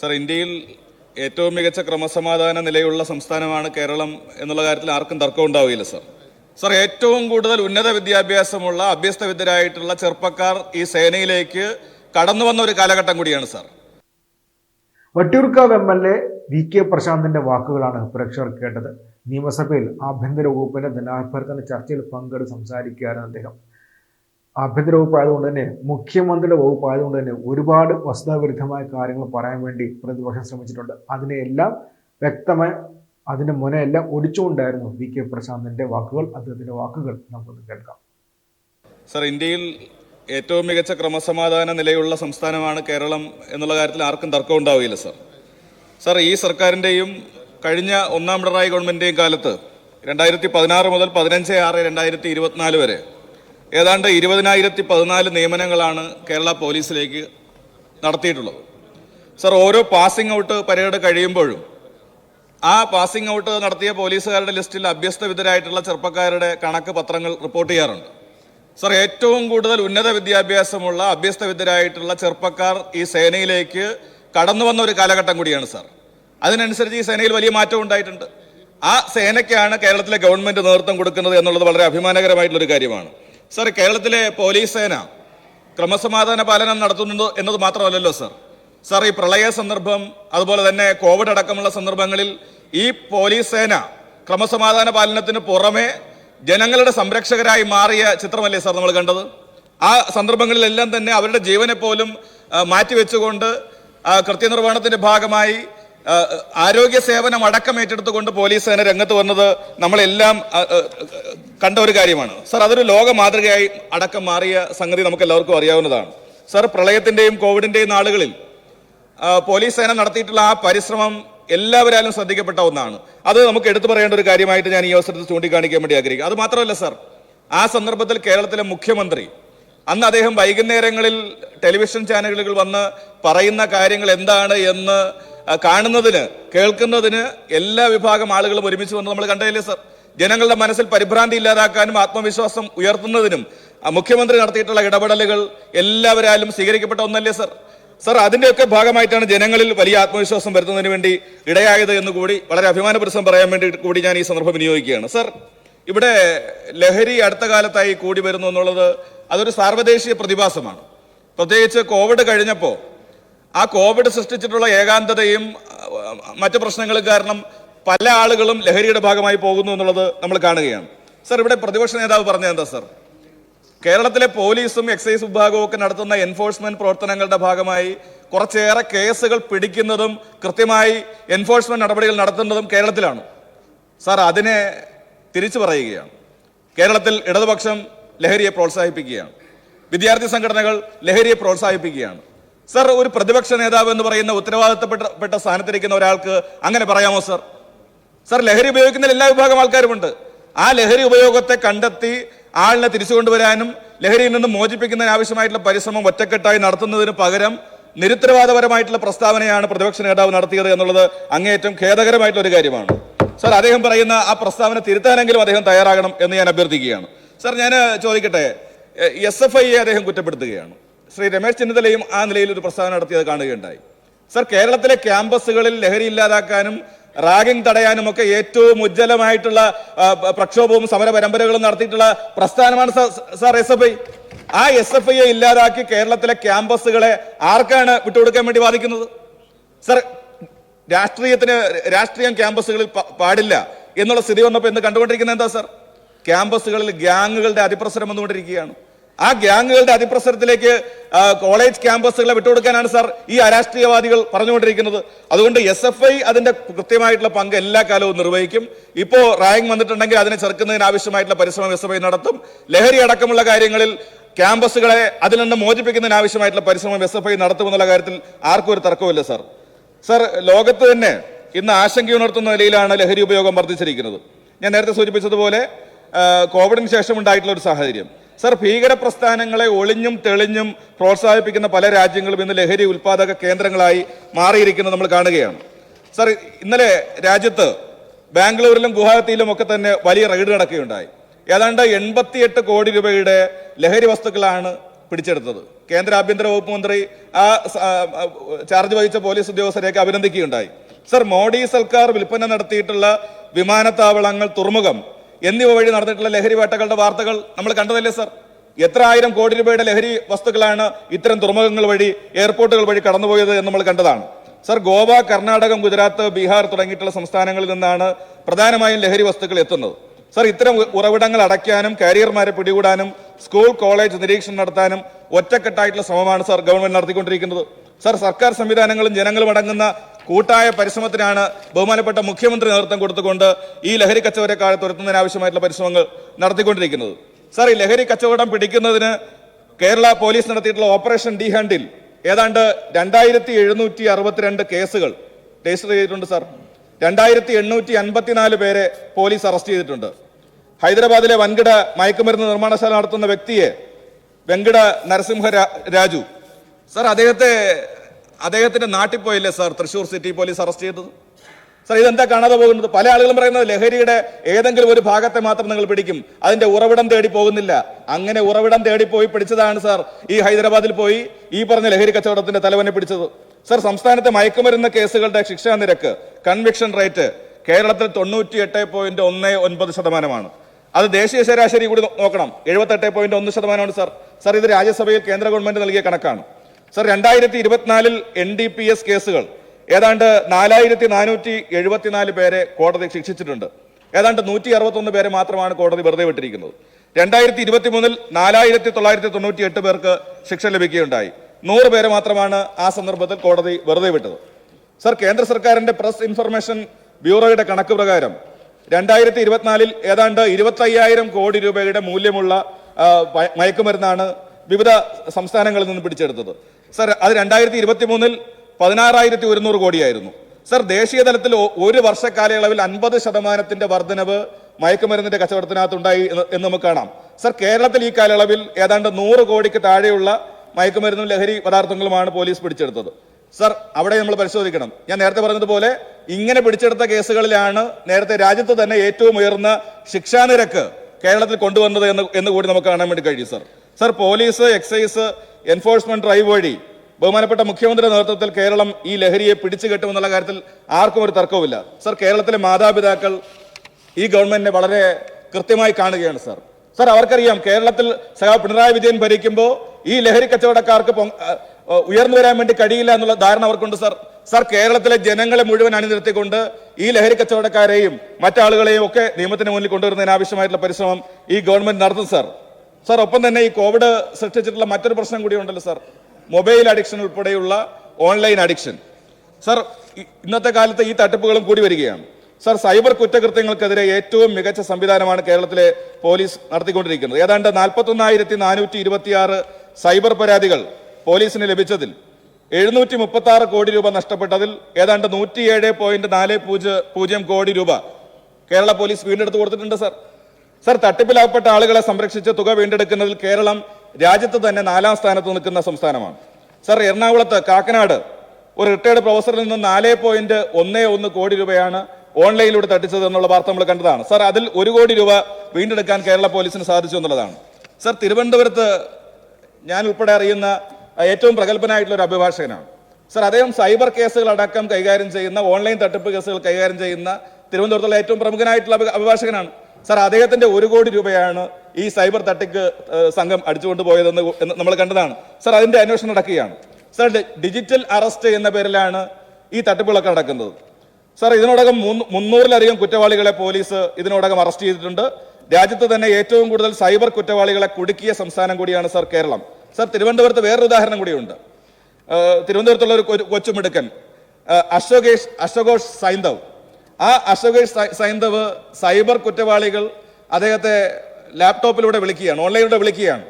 Sir ഇന്ത്യയിൽ ഏറ്റവും മികച്ച ക്രമസമാധാന നിലയുള്ള സംസ്ഥാനമാണ് കേരളം എന്നുള്ള കാര്യത്തിൽ ആർക്കും തർക്കം ഉണ്ടാവുകയില്ല സർ. സർ ഏറ്റവും കൂടുതൽ ഉന്നത വിദ്യാഭ്യാസമുള്ള അഭ്യസ്തവിദ്യരായിട്ടുള്ള ചെറുപ്പക്കാർ ഈ സേനയിലേക്ക് കടന്നു വന്ന ഒരു കാലഘട്ടം കൂടിയാണ് sir. Vattiyoorkavu M L A V K പ്രശാന്തിന്റെ വാക്കുകളാണ് പ്രേക്ഷകർ കേട്ടത്. നിയമസഭയിൽ ആഭ്യന്തര വകുപ്പിന്റെ ധനാഭ്യർത്ഥന ചർച്ചയിൽ പങ്കെടുത്ത് സംസാരിക്കുകയായിരുന്നു അദ്ദേഹം. ആഭ്യന്തര വകുപ്പ് ആയതുകൊണ്ട് തന്നെ മുഖ്യമന്ത്രിയുടെ വകുപ്പ് ആയതുകൊണ്ട് തന്നെ ഒരുപാട് വസ്തുതാവിരുദ്ധമായ കാര്യങ്ങൾ പറയാൻ വേണ്ടി പ്രതിപക്ഷം ശ്രമിച്ചിട്ടുണ്ട്. അതിനെയെല്ലാം വ്യക്തമായി അതിന്റെ മുനയെല്ലാം ഒടിച്ചുകൊണ്ടായിരുന്നു വി കെ പ്രശാന്തിന്റെ വാക്കുകൾ അദ്ദേഹത്തിന്റെ വാക്കുകൾ നമുക്കൊന്ന് കേൾക്കാം. സർ ഇന്ത്യയിൽ ഏറ്റവും മികച്ച ക്രമസമാധാന നിലയുള്ള സംസ്ഥാനമാണ് കേരളം എന്നുള്ള കാര്യത്തിൽ ആർക്കും തർക്കം ഉണ്ടാവുകയില്ല സർ. സർ ഈ സർക്കാരിന്റെയും കഴിഞ്ഞ ഒന്നാം പിണറായി ഗവൺമെന്റിന്റെയും കാലത്ത് രണ്ടായിരത്തി പതിനാറ് മുതൽ പതിനഞ്ച് ആറ് രണ്ടായിരത്തി ഇരുപത്തിനാല് വരെ ഏതാണ്ട് ഇരുപതിനായിരത്തി പതിനാല് നിയമനങ്ങളാണ് കേരള പോലീസിലേക്ക് നടത്തിയിട്ടുള്ളത്. സർ ഓരോ പാസിംഗ് ഔട്ട് പരേഡ് കഴിയുമ്പോഴും ആ പാസിംഗ് ഔട്ട് നടത്തിയ പോലീസുകാരുടെ ലിസ്റ്റിൽ അഭ്യസ്തവിദ്യരായിട്ടുള്ള ചെറുപ്പക്കാരുടെ കണക്ക് പത്രങ്ങൾ റിപ്പോർട്ട് ചെയ്യാറുണ്ട്. സർ ഏറ്റവും കൂടുതൽ ഉന്നത വിദ്യാഭ്യാസമുള്ള അഭ്യസ്തവിദ്യരായിട്ടുള്ള ചെറുപ്പക്കാർ ഈ സേനയിലേക്ക് കടന്നു വന്ന ഒരു കാലഘട്ടം കൂടിയാണ് സർ. അതിനനുസരിച്ച് ഈ സേനയിൽ വലിയ മാറ്റം ഉണ്ടായിട്ടുണ്ട്. ആ സേനയ്ക്കാണ് കേരളത്തിലെ ഗവൺമെന്റ് നേതൃത്വം കൊടുക്കുന്നത് എന്നുള്ളത് വളരെ അഭിമാനകരമായിട്ടുള്ള ഒരു കാര്യമാണ്. സർ കേരളത്തിലെ പോലീസ് സേന ക്രമസമാധാന പാലനം നടത്തുന്നു എന്നത് മാത്രമല്ലല്ലോ സർ. സർ ഈ പ്രളയ സന്ദർഭം അതുപോലെ തന്നെ കോവിഡ് അടക്കമുള്ള സന്ദർഭങ്ങളിൽ ഈ പോലീസ് സേന ക്രമസമാധാന പാലനത്തിന് പുറമെ ജനങ്ങളുടെ സംരക്ഷകരായി മാറിയ ചിത്രമല്ലേ സാർ നമ്മൾ കണ്ടത്? ആ സന്ദർഭങ്ങളിലെല്ലാം തന്നെ അവരുടെ ജീവനെ പോലും മാറ്റിവെച്ചുകൊണ്ട് കൃത്യനിർവഹണത്തിന്റെ ഭാഗമായി ആരോഗ്യ സേവനം അടക്കം ഏറ്റെടുത്തുകൊണ്ട് പോലീസ് സേന രംഗത്ത് വന്നത് നമ്മളെല്ലാം കണ്ട ഒരു കാര്യമാണ്. സാർ അതൊരു ലോക മാതൃകയായി അടക്കം മാറിയ സംഗതി നമുക്ക് എല്ലാവർക്കും അറിയാവുന്നതാണ്. സാർ പ്രളയത്തിന്റെയും കോവിഡിന്റെയും നാളുകളിൽ പോലീസ് സേന നടത്തിയിട്ടുള്ള ആ പരിശ്രമം എല്ലാവരാലും ശ്രദ്ധിക്കപ്പെട്ട ഒന്നാണ്. അത് നമുക്ക് എടുത്തു പറയേണ്ട ഒരു കാര്യമായിട്ട് ഞാൻ ഈ അവസരത്തിൽ ചൂണ്ടിക്കാണിക്കാൻ വേണ്ടി ആഗ്രഹിക്കും അത് മാത്രമല്ല സാർ ആ സന്ദർഭത്തിൽ കേരളത്തിലെ മുഖ്യമന്ത്രി അന്ന് അദ്ദേഹം വൈകുന്നേരങ്ങളിൽ ടെലിവിഷൻ ചാനലുകൾ വന്ന് പറയുന്ന കാര്യങ്ങൾ എന്താണ് എന്ന് കാണുന്നതിന് കേൾക്കുന്നതിന് എല്ലാ വിഭാഗം ആളുകളും ഒരുമിച്ച് വന്ന് നമ്മൾ കണ്ടതല്ലേ സാർ? ജനങ്ങളുടെ മനസ്സിൽ പരിഭ്രാന്തി ഇല്ലാതാക്കാനും ആത്മവിശ്വാസം ഉയർത്തുന്നതിനും മുഖ്യമന്ത്രി നടത്തിയിട്ടുള്ള ഇടപെടലുകൾ എല്ലാവരാലും സ്വീകരിക്കപ്പെട്ട ഒന്നല്ലേ സർ? സർ അതിന്റെയൊക്കെ ഭാഗമായിട്ടാണ് ജനങ്ങളിൽ വലിയ ആത്മവിശ്വാസം വരുത്തുന്നതിന് വേണ്ടി ഇടയായത് എന്ന് കൂടി വളരെ അഭിമാനപുരസം പറയാൻ വേണ്ടി കൂടി ഞാൻ ഈ സന്ദർഭം വിനിയോഗിക്കുകയാണ്. സർ ഇവിടെ ലഹരി അടുത്ത കാലത്തായി കൂടി വരുന്നു എന്നുള്ളത് അതൊരു സാർവദേശീയ പ്രതിഭാസമാണ്. പ്രത്യേകിച്ച് കോവിഡ് കഴിഞ്ഞപ്പോൾ ആ കോവിഡ് സൃഷ്ടിച്ചിട്ടുള്ള ഏകാന്തതയും മറ്റു പ്രശ്നങ്ങളും കാരണം പല ആളുകളും ലഹരിയുടെ ഭാഗമായി പോകുന്നു എന്നുള്ളത് നമ്മൾ കാണുകയാണ്. സർ ഇവിടെ പ്രതിപക്ഷ നേതാവ് പറഞ്ഞത് എന്താ സർ? കേരളത്തിലെ പോലീസും എക്സൈസ് വിഭാഗവും ഒക്കെ നടത്തുന്ന എൻഫോഴ്സ്മെന്റ് പ്രവർത്തനങ്ങളുടെ ഭാഗമായി കുറച്ചേറെ കേസുകൾ പിടിക്കുന്നതും കൃത്യമായി എൻഫോഴ്സ്മെന്റ് നടപടികൾ നടത്തുന്നതും കേരളത്തിലാണ്. സാർ അതിനെ തിരിച്ചു പറയുകയാണ്. കേരളത്തിൽ ഇടതുപക്ഷം ലഹരിയെ പ്രോത്സാഹിപ്പിക്കുകയാണ്. വിദ്യാർത്ഥി സംഘടനകൾ ലഹരിയെ പ്രോത്സാഹിപ്പിക്കുകയാണ്. സർ ഒരു പ്രതിപക്ഷ നേതാവ് എന്ന് പറയുന്ന ഉത്തരവാദിത്തപ്പെട്ട പെട്ട സ്ഥാനത്തിരിക്കുന്ന ഒരാൾക്ക് അങ്ങനെ പറയാമോ സർ? സർ ലഹരി ഉപയോഗിക്കുന്ന എല്ലാ വിഭാഗം ആൾക്കാരുമുണ്ട്. ആ ലഹരി ഉപയോഗത്തെ കണ്ടെത്തി ആളിനെ തിരിച്ചു കൊണ്ടുവരാനും ലഹരിയിൽ നിന്ന് മോചിപ്പിക്കുന്നതിന് ആവശ്യമായിട്ടുള്ള പരിശ്രമം ഒറ്റക്കെട്ടായി നടത്തുന്നതിന് പകരം നിരുത്തരവാദപരമായിട്ടുള്ള പ്രസ്താവനയാണ് പ്രതിപക്ഷ നേതാവ് നടത്തിയത് എന്നുള്ളത് അങ്ങേയറ്റം ഖേദകരമായിട്ടുള്ള ഒരു കാര്യമാണ്. സാർ അദ്ദേഹം പറയുന്ന ആ പ്രസ്താവന തിരുത്താനെങ്കിലും അദ്ദേഹം തയ്യാറാകണം എന്ന് ഞാൻ അഭ്യർത്ഥിക്കുകയാണ്. സാർ ഞാൻ ചോദിക്കട്ടെ എസ് എഫ് ഐയെ അദ്ദേഹം കുറ്റപ്പെടുത്തുകയാണ്. ശ്രീ രമേശ് ചെന്നിത്തലയും ആ നിലയിൽ ഒരു പ്രസ്താവന നടത്തിയത് കാണുകയുണ്ടായി. സർ കേരളത്തിലെ ക്യാമ്പസുകളിൽ ലഹരി ഇല്ലാതാക്കാനും റാഗിംഗ് തടയാനും ഒക്കെ ഏറ്റവും ഉജ്ജ്വലമായിട്ടുള്ള പ്രക്ഷോഭവും സമര പരമ്പരകളും നടത്തിയിട്ടുള്ള പ്രസ്ഥാനമാണ് സാർ എസ് എഫ് ഐ ആ എസ് എഫ് ഐയെ ഇല്ലാതാക്കി കേരളത്തിലെ ക്യാമ്പസുകളെ ആർക്കാണ് വിട്ടുകൊടുക്കാൻ വേണ്ടി വാദിക്കുന്നത് സർ രാഷ്ട്രീയത്തിന് രാഷ്ട്രീയം ക്യാമ്പസുകളിൽ പാടില്ല എന്നുള്ള സ്ഥിതി വന്നപ്പോൾ എന്ത് കണ്ടുകൊണ്ടിരിക്കുന്നത് എന്താ സർ? ക്യാമ്പസുകളിൽ ഗ്യാങ്ങുകളുടെ അതിപ്രസരം വന്നുകൊണ്ടിരിക്കുകയാണ്. ആ ഗ്യാങ്ങുകളുടെ അതിപ്രസരത്തിലേക്ക് കോളേജ് ക്യാമ്പസുകളെ വിട്ടുകൊടുക്കാനാണ് സാർ ഈ അരാഷ്ട്രീയവാദികൾ പറഞ്ഞുകൊണ്ടിരിക്കുന്നത്. അതുകൊണ്ട് എസ് എഫ് ഐ അതിന്റെ കൃത്യമായിട്ടുള്ള പങ്ക് എല്ലാ കാലവും നിർവഹിക്കും. ഇപ്പോ റാങ്ക് വന്നിട്ടുണ്ടെങ്കിൽ അതിനെ ചെറുക്കുന്നതിന് ആവശ്യമായിട്ടുള്ള പരിശ്രമം എസ് എഫ് ഐ നടത്തും. ലഹരി അടക്കമുള്ള കാര്യങ്ങളിൽ ക്യാമ്പസുകളെ അതിൽ നിന്ന് മോചിപ്പിക്കുന്നതിന് ആവശ്യമായിട്ടുള്ള പരിശ്രമം എസ് എഫ് ഐ നടത്തുമെന്നുള്ള കാര്യത്തിൽ ആർക്കും ഒരു തർക്കമില്ല സാർ. സാർ ലോകത്ത് തന്നെ ഇന്ന് ആശങ്കയുണർത്തുന്ന നിലയിലാണ് ലഹരി ഉപയോഗം വർദ്ധിച്ചിരിക്കുന്നത്. ഞാൻ നേരത്തെ സൂചിപ്പിച്ചതുപോലെ കോവിഡിന് ശേഷം ഉണ്ടായിട്ടുള്ള ഒരു സാഹചര്യം. സർ ഭീകര പ്രസ്ഥാനങ്ങളെ ഒളിഞ്ഞും തെളിഞ്ഞും പ്രോത്സാഹിപ്പിക്കുന്ന പല രാജ്യങ്ങളും ഇന്ന് ലഹരി ഉൽപാദക കേന്ദ്രങ്ങളായി മാറിയിരിക്കുന്നത് നമ്മൾ കാണുകയാണ്. സർ ഇന്നലെ രാജ്യത്ത് ബാംഗ്ലൂരിലും ഗുവാഹത്തിയിലും ഒക്കെ തന്നെ വലിയ റെയ്ഡ് നടക്കുകയുണ്ടായി. ഏതാണ്ട് എൺപത്തിയെട്ട് കോടി രൂപയുടെ ലഹരി വസ്തുക്കളാണ് പിടിച്ചെടുത്തത്. കേന്ദ്ര ആഭ്യന്തര വകുപ്പ് മന്ത്രി ആ ചാർജ് വഹിച്ച പോലീസ് ഉദ്യോഗസ്ഥരെയൊക്കെ അഭിനന്ദിക്കുകയുണ്ടായി. സർ മോഡി സർക്കാർ വിൽപ്പന നടത്തിയിട്ടുള്ള വിമാനത്താവളങ്ങൾ തുറമുഖം എന്നിവ വഴി നടന്നിട്ടുള്ള ലഹരി വേട്ടകളുടെ വാർത്തകൾ നമ്മൾ കണ്ടതല്ലേ സർ? എത്ര ആയിരം കോടി രൂപയുടെ ലഹരി വസ്തുക്കളാണ് ഇത്തരം തുറമുഖങ്ങൾ വഴി എയർപോർട്ടുകൾ വഴി കടന്നുപോയത് എന്ന് നമ്മൾ കണ്ടതാണ്. സർ ഗോവ കർണാടകം ഗുജറാത്ത് ബീഹാർ തുടങ്ങിയിട്ടുള്ള സംസ്ഥാനങ്ങളിൽ നിന്നാണ് പ്രധാനമായും ലഹരി വസ്തുക്കൾ എത്തുന്നത്. സർ ഇത്തരം ഉറവിടങ്ങൾ അടയ്ക്കാനും കാരിയർമാരെ പിടികൂടാനും സ്കൂൾ കോളേജ് നിരീക്ഷണം നടത്താനും ഒറ്റക്കെട്ടായിട്ടുള്ള ശ്രമമാണ് സർ ഗവൺമെന്റ് നടത്തിക്കൊണ്ടിരിക്കുന്നത്. സർ സർക്കാർ സംവിധാനങ്ങളും ജനങ്ങളും അടങ്ങുന്ന കൂട്ടായ പരിശ്രമത്തിനാണ് ബഹുമാനപ്പെട്ട മുഖ്യമന്ത്രി നേതൃത്വം കൊടുത്തുകൊണ്ട് ഈ ലഹരി കച്ചവടക്കാരെ തുരത്തുന്നതിന് ആവശ്യമായിട്ടുള്ള പരിശ്രമങ്ങൾ നടത്തിക്കൊണ്ടിരിക്കുന്നത്. സർ ഈ ലഹരി കച്ചവടം പിടിക്കുന്നതിന് കേരള പോലീസ് നടത്തിയിട്ടുള്ള ഓപ്പറേഷൻ ഡി ഹാൻഡിൽ ഏതാണ്ട് രണ്ടായിരത്തി എഴുന്നൂറ്റി അറുപത്തിരണ്ട് കേസുകൾ രജിസ്റ്റർ ചെയ്തിട്ടുണ്ട് സാർ. രണ്ടായിരത്തി എണ്ണൂറ്റി അൻപത്തിനാല് പേരെ പോലീസ് അറസ്റ്റ് ചെയ്തിട്ടുണ്ട്. ഹൈദരാബാദിലെ വൻകിട മയക്കുമരുന്ന് നിർമ്മാണശാല നടത്തുന്ന വ്യക്തിയെ വെങ്കട നരസിംഹ രാജു. സാർ അദ്ദേഹത്തെ അദ്ദേഹത്തിന്റെ നാട്ടിൽ പോയില്ലേ sir? Thrissur city police arrest ചെയ്തത്. സാർ ഇതെന്താ കാണാതെ പോകുന്നത്? പല ആളുകളും പറയുന്നത് ലഹരിയുടെ ഏതെങ്കിലും ഒരു ഭാഗത്തെ മാത്രം നിങ്ങൾ പിടിക്കും. അതിന്റെ ഉറവിടം തേടി പോകുന്നില്ല. അങ്ങനെ ഉറവിടം തേടി പോയി പിടിച്ചതാണ് സാർ ഈ ഹൈദരാബാദിൽ പോയി ഈ പറഞ്ഞ ലഹരി കച്ചവടത്തിന്റെ തലവനെ പിടിച്ചത്. സാർ സംസ്ഥാനത്തെ മയക്കുമരുന്ന കേസുകളുടെ ശിക്ഷാ നിരക്ക് കൺവിക്ഷൻ റേറ്റ് കേരളത്തിൽ തൊണ്ണൂറ്റി എട്ട് പോയിന്റ് ഒന്ന് ഒൻപത് ശതമാനമാണ്. അത് ദേശീയ ശരാശരി കൂടി നോക്കണം. എഴുപത്തെട്ട് പോയിന്റ് ഒന്ന് ശതമാനമാണ് സാർ. സാർ ഇത് രാജ്യസഭയിൽ കേന്ദ്ര ഗവൺമെന്റ് നൽകിയ കണക്കാണ്. സാർ രണ്ടായിരത്തി ഇരുപത്തിനാലിൽ എൻ ഡി പി എസ് കേസുകൾ. ഏതാണ്ട് നാലായിരത്തി നാനൂറ്റി എഴുപത്തിനാല് പേരെ കോടതി ശിക്ഷിച്ചിട്ടുണ്ട്. ഏതാണ്ട് നൂറ്റി അറുപത്തൊന്ന് പേരെ മാത്രമാണ് കോടതി വെറുതെ വിട്ടിരിക്കുന്നത്. രണ്ടായിരത്തി ഇരുപത്തി മൂന്നിൽ നാലായിരത്തി തൊള്ളായിരത്തി തൊണ്ണൂറ്റി എട്ട് പേർക്ക് ശിക്ഷ ലഭിക്കുകയുണ്ടായി. നൂറ് പേരെ മാത്രമാണ് ആ സന്ദർഭത്തിൽ കോടതി വെറുതെ വിട്ടത്. സർ കേന്ദ്ര സർക്കാരിന്റെ പ്രസ് ഇൻഫർമേഷൻ ബ്യൂറോയുടെ കണക്ക് പ്രകാരം രണ്ടായിരത്തി ഇരുപത്തിനാലിൽ ഏതാണ്ട് ഇരുപത്തയ്യായിരം കോടി രൂപയുടെ മൂല്യമുള്ള മയക്കുമരുന്നാണ് വിവിധ സംസ്ഥാനങ്ങളിൽ നിന്ന് പിടിച്ചെടുത്തത്. സർ അത് രണ്ടായിരത്തി ഇരുപത്തി മൂന്നിൽ പതിനാറായിരത്തി ഒരുന്നൂറ് കോടിയായിരുന്നു. സർ ദേശീയ തലത്തിൽ ഒരു വർഷ കാലയളവിൽ അൻപത് ശതമാനത്തിന്റെ വർധനവ് മയക്കുമരുന്നിന്റെ കച്ചവടത്തിനകത്തുണ്ടായി എന്ന് നമുക്ക് കാണാം. സർ കേരളത്തിൽ ഈ കാലയളവിൽ ഏതാണ്ട് നൂറ് കോടിക്ക് താഴെയുള്ള മയക്കുമരുന്നും ലഹരി പദാർത്ഥങ്ങളുമാണ് പോലീസ് പിടിച്ചെടുത്തത്. സർ അവിടെ നമ്മൾ പരിശോധിക്കണം. ഞാൻ നേരത്തെ പറഞ്ഞതുപോലെ ഇങ്ങനെ പിടിച്ചെടുത്ത കേസുകളിലാണ് നേരത്തെ രാജ്യത്ത് തന്നെ ഏറ്റവും ഉയർന്ന ശിക്ഷാനിരക്ക് കേരളത്തിൽ കൊണ്ടുവന്നത് എന്ന് എന്ന് കൂടി നമുക്ക് കാണാൻ വേണ്ടി കഴിയും sir. Sir police excise enforcement drive വഴി ബഹുമാനപ്പെട്ട മുഖ്യമന്ത്രിയുടെ നേതൃത്വത്തിൽ കേരളം ഈ ലഹരിയെ പിടിച്ചു കെട്ടുമെന്നുള്ള കാര്യത്തിൽ ആർക്കും ഒരു തർക്കവുമില്ല. സർ കേരളത്തിലെ മാതാപിതാക്കൾ ഈ ഗവൺമെന്റിനെ വളരെ കൃത്യമായി കാണുകയാണ് സർ. സർ അവർക്കറിയാം കേരളത്തിൽ സഹ പിണറായി വിജയൻ ഭരിക്കുമ്പോൾ ഈ ലഹരി കച്ചവടക്കാർക്ക് ഉയർന്നു വരാൻ വേണ്ടി കഴിയില്ല എന്നുള്ള ധാരണ അവർക്കുണ്ട് സർ. സർ കേരളത്തിലെ ജനങ്ങളെ മുഴുവൻ അണിനിർത്തിക്കൊണ്ട് ഈ ലഹരി കച്ചവടക്കാരെയും മറ്റാളുകളെയും ഒക്കെ നിയമത്തിന് മുന്നിൽ കൊണ്ടുവരുന്നതിന് ആവശ്യമായിട്ടുള്ള പരിശ്രമം ഈ ഗവൺമെന്റ് നടത്തും സർ. സർ ഒപ്പം തന്നെ ഈ കോവിഡ് സൃഷ്ടിച്ചിട്ടുള്ള മറ്റൊരു പ്രശ്നം കൂടി ഉണ്ടല്ലോ സാർ. മൊബൈൽ അഡിക്ഷൻ ഉൾപ്പെടെയുള്ള ഓൺലൈൻ അഡിക്ഷൻ. സാർ ഇന്നത്തെ കാലത്ത് ഈ തട്ടിപ്പുകളും കൂടി വരികയാണ്. സാർ സൈബർ കുറ്റകൃത്യങ്ങൾക്കെതിരെ ഏറ്റവും മികച്ച സംവിധാനമാണ് കേരളത്തിലെ പോലീസ് നടത്തിക്കൊണ്ടിരിക്കുന്നത്. ഏതാണ്ട് നാൽപ്പത്തൊന്നായിരത്തി നാനൂറ്റി ഇരുപത്തിയാറ് സൈബർ പരാതികൾ പോലീസിന് ലഭിച്ചതിൽ എഴുന്നൂറ്റി മുപ്പത്തി ആറ് കോടി രൂപ നഷ്ടപ്പെട്ടതിൽ ഏതാണ്ട് നൂറ്റിയേഴ് പോയിന്റ് നാല് പൂജ്യ കോടി രൂപ കേരള പോലീസ് വീണ്ടെടുത്ത് കൊടുത്തിട്ടുണ്ട് സർ. സർ തട്ടിപ്പിലാക്കപ്പെട്ട ആളുകളെ സംരക്ഷിച്ച് തുക വീണ്ടെടുക്കുന്നതിൽ കേരളം രാജ്യത്ത് തന്നെ നാലാം സ്ഥാനത്ത് നിൽക്കുന്ന സംസ്ഥാനമാണ്. സർ എറണാകുളത്ത് കാക്കനാട് ഒരു റിട്ടയർഡ് പ്രൊഫസറിൽ നിന്ന് നാല് പോയിന്റ് ഒന്നേ ഒന്ന് കോടി രൂപയാണ് ഓൺലൈനിലൂടെ തട്ടിച്ചത് എന്നുള്ള വാർത്ത നമ്മൾ കണ്ടതാണ്. സർ അതിൽ ഒരു കോടി രൂപ വീണ്ടെടുക്കാൻ കേരള പോലീസിന് സാധിച്ചു എന്നുള്ളതാണ്. സർ തിരുവനന്തപുരത്ത് ഞാൻ ഉൾപ്പെടെ അറിയുന്ന ഏറ്റവും പ്രഗത്ഭനായിട്ടുള്ള ഒരു അഭിഭാഷകനാണ്. സർ അദ്ദേഹം സൈബർ കേസുകൾ അടക്കം കൈകാര്യം ചെയ്യുന്ന ഓൺലൈൻ തട്ടിപ്പ് കേസുകൾ കൈകാര്യം ചെയ്യുന്ന തിരുവനന്തപുരത്തുള്ള ഏറ്റവും പ്രമുഖനായിട്ടുള്ള അഭിഭാഷകനാണ്. സർ അദ്ദേഹത്തിന്റെ ഒരു കോടി രൂപയാണ് ഈ സൈബർ തട്ടിക്ക് സംഘം അടിച്ചുകൊണ്ട് പോയതെന്ന് നമ്മൾ കണ്ടതാണ്. സാർ അതിന്റെ അന്വേഷണം നടക്കുകയാണ്. സാർ ഡിജിറ്റൽ അറസ്റ്റ് എന്ന പേരിലാണ് ഈ തട്ടിപ്പുകളൊക്കെ നടക്കുന്നത്. സാർ ഇതിനോടകം മൂന്ന് മുന്നൂറിലധികം കുറ്റവാളികളെ പോലീസ് ഇതിനോടകം അറസ്റ്റ് ചെയ്തിട്ടുണ്ട്. രാജ്യത്ത് തന്നെ ഏറ്റവും കൂടുതൽ സൈബർ കുറ്റവാളികളെ കുടുക്കിയ സംസ്ഥാനം കൂടിയാണ് സാർ കേരളം. സാർ തിരുവനന്തപുരത്ത് വേറൊരു ഉദാഹരണം കൂടിയുണ്ട്. തിരുവനന്തപുരത്തുള്ള ഒരു കൊച്ചുമിടുക്കൻ. അശോകേഷ് അശോകോഷ് സൈന്ധവ് ആ അശോകേഷ് സൈ- സൈന്ധവ് സൈബർ കുറ്റവാളികൾ അദ്ദേഹത്തെ ലാപ്ടോപ്പിലൂടെ വിളിക്കുകയാണ് ഓൺലൈനിലൂടെ വിളിക്കുകയാണ്.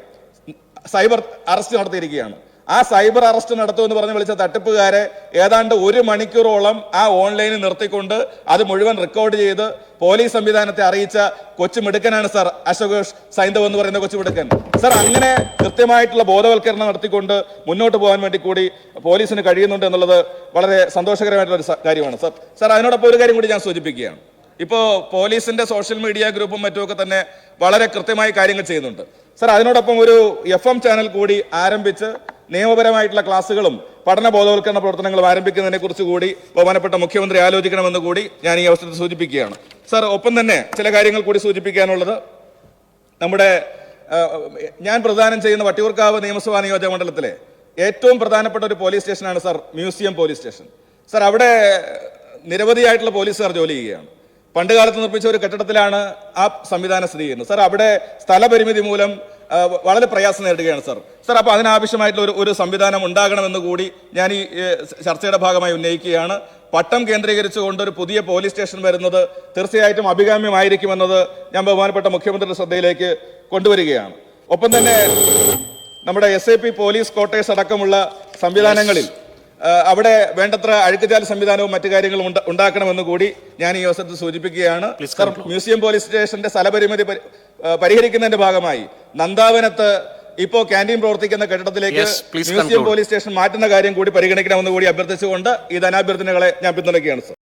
സൈബർ അറസ്റ്റ് നടത്തിയിരിക്കുകയാണ്. ആ സൈബർ അറസ്റ്റ് നടത്തുമെന്ന് പറഞ്ഞ് വിളിച്ച തട്ടിപ്പുകാരെ ഏതാണ്ട് ഒരു മണിക്കൂറോളം ആ ഓൺലൈനിൽ നിർത്തിക്കൊണ്ട് അത് മുഴുവൻ റെക്കോർഡ് ചെയ്ത് പോലീസ് സംവിധാനത്തെ അറിയിച്ച കൊച്ചു മിടുക്കനാണ് സർ അശോകേഷ് സൈന്ധവ് എന്ന് പറയുന്ന കൊച്ചു മിടുക്കൻ സർ അങ്ങനെ കൃത്യമായിട്ടുള്ള ബോധവൽക്കരണം നടത്തിക്കൊണ്ട് മുന്നോട്ട് പോകാൻ വേണ്ടി കൂടി പോലീസിന് കഴിയുന്നുണ്ട് എന്നുള്ളത് വളരെ സന്തോഷകരമായിട്ടുള്ള ഒരു കാര്യമാണ്. സർ സർ അതിനോടൊപ്പം ഒരു കാര്യം കൂടി ഞാൻ സൂചിപ്പിക്കുകയാണ്. ഇപ്പോൾ പോലീസിന്റെ സോഷ്യൽ മീഡിയ ഗ്രൂപ്പും മറ്റുമൊക്കെ തന്നെ വളരെ കൃത്യമായി കാര്യങ്ങൾ ചെയ്യുന്നുണ്ട്. സർ അതിനോടൊപ്പം ഒരു എഫ് ചാനൽ കൂടി ആരംഭിച്ച് നിയമപരമായിട്ടുള്ള ക്ലാസ്സുകളും പഠന ബോധവൽക്കരണ പ്രവർത്തനങ്ങളും ആരംഭിക്കുന്നതിനെ കുറിച്ച് കൂടി ബഹുമാനപ്പെട്ട മുഖ്യമന്ത്രി ആലോചിക്കണമെന്ന് കൂടി ഞാൻ ഈ അവസരത്തിൽ സൂചിപ്പിക്കുകയാണ്. സർ ഒപ്പം തന്നെ ചില കാര്യങ്ങൾ കൂടി സൂചിപ്പിക്കാനുള്ളത്. നമ്മുടെ ഞാൻ പ്രധാനം ചെയ്യുന്ന വട്ടിയൂർക്കാവ് നിയമസഭാ നിയോജക മണ്ഡലത്തിലെ ഏറ്റവും പ്രധാനപ്പെട്ട ഒരു പോലീസ് സ്റ്റേഷനാണ് sir museum police station. Sir അവിടെ നിരവധിയായിട്ടുള്ള പോലീസുകാർ ജോലി ചെയ്യുകയാണ്. പണ്ട് കാലത്ത് നിർമ്മിച്ച ഒരു കെട്ടിടത്തിലാണ് ആ സംവിധാനം സ്ഥിതി ചെയ്യുന്നത്. സർ അവിടെ സ്ഥലപരിമിതി മൂലം വളരെ പ്രയാസം നേരിടുകയാണ് സാർ. സാർ അപ്പോൾ അതിനാവശ്യമായിട്ടുള്ള ഒരു ഒരു സംവിധാനം ഉണ്ടാകണമെന്ന് കൂടി ഞാൻ ഈ ചർച്ചയുടെ ഭാഗമായി ഉന്നയിക്കുകയാണ്. പട്ടം കേന്ദ്രീകരിച്ചുകൊണ്ട് ഒരു പുതിയ പോലീസ് സ്റ്റേഷൻ വരുന്നത് തീർച്ചയായിട്ടും അഭികാമ്യമായിരിക്കുമെന്നത് ഞാൻ ബഹുമാനപ്പെട്ട മുഖ്യമന്ത്രിയുടെ ശ്രദ്ധയിലേക്ക് കൊണ്ടുവരികയാണ്. ഒപ്പം തന്നെ നമ്മുടെ S I P police quarters അടക്കമുള്ള സംവിധാനങ്ങളിൽ അവിടെ വേണ്ടത്ര അഴുക്കുചാൽ സംവിധാനവും മറ്റു കാര്യങ്ങളും ഉണ്ട് ഉണ്ടാക്കണമെന്ന് കൂടി ഞാൻ ഈ അവസരത്തിൽ സൂചിപ്പിക്കുകയാണ്. മ്യൂസിയം പോലീസ് സ്റ്റേഷന്റെ സ്ഥലപരിമിതി പരിഹരിക്കുന്നതിന്റെ ഭാഗമായി നന്ദാവനത്ത് ഇപ്പോൾ ക്യാന്റീൻ പ്രവർത്തിക്കുന്ന കെട്ടിടത്തിലേക്ക് മ്യൂസിയം പോലീസ് സ്റ്റേഷൻ മാറ്റുന്ന കാര്യം കൂടി പരിഗണിക്കണമെന്ന് കൂടി അഭ്യർത്ഥിച്ചുകൊണ്ട് ഈ ധനാഭ്യർത്ഥനകളെ ഞാൻ പിന്തുണയ്ക്കുകയാണ് സർ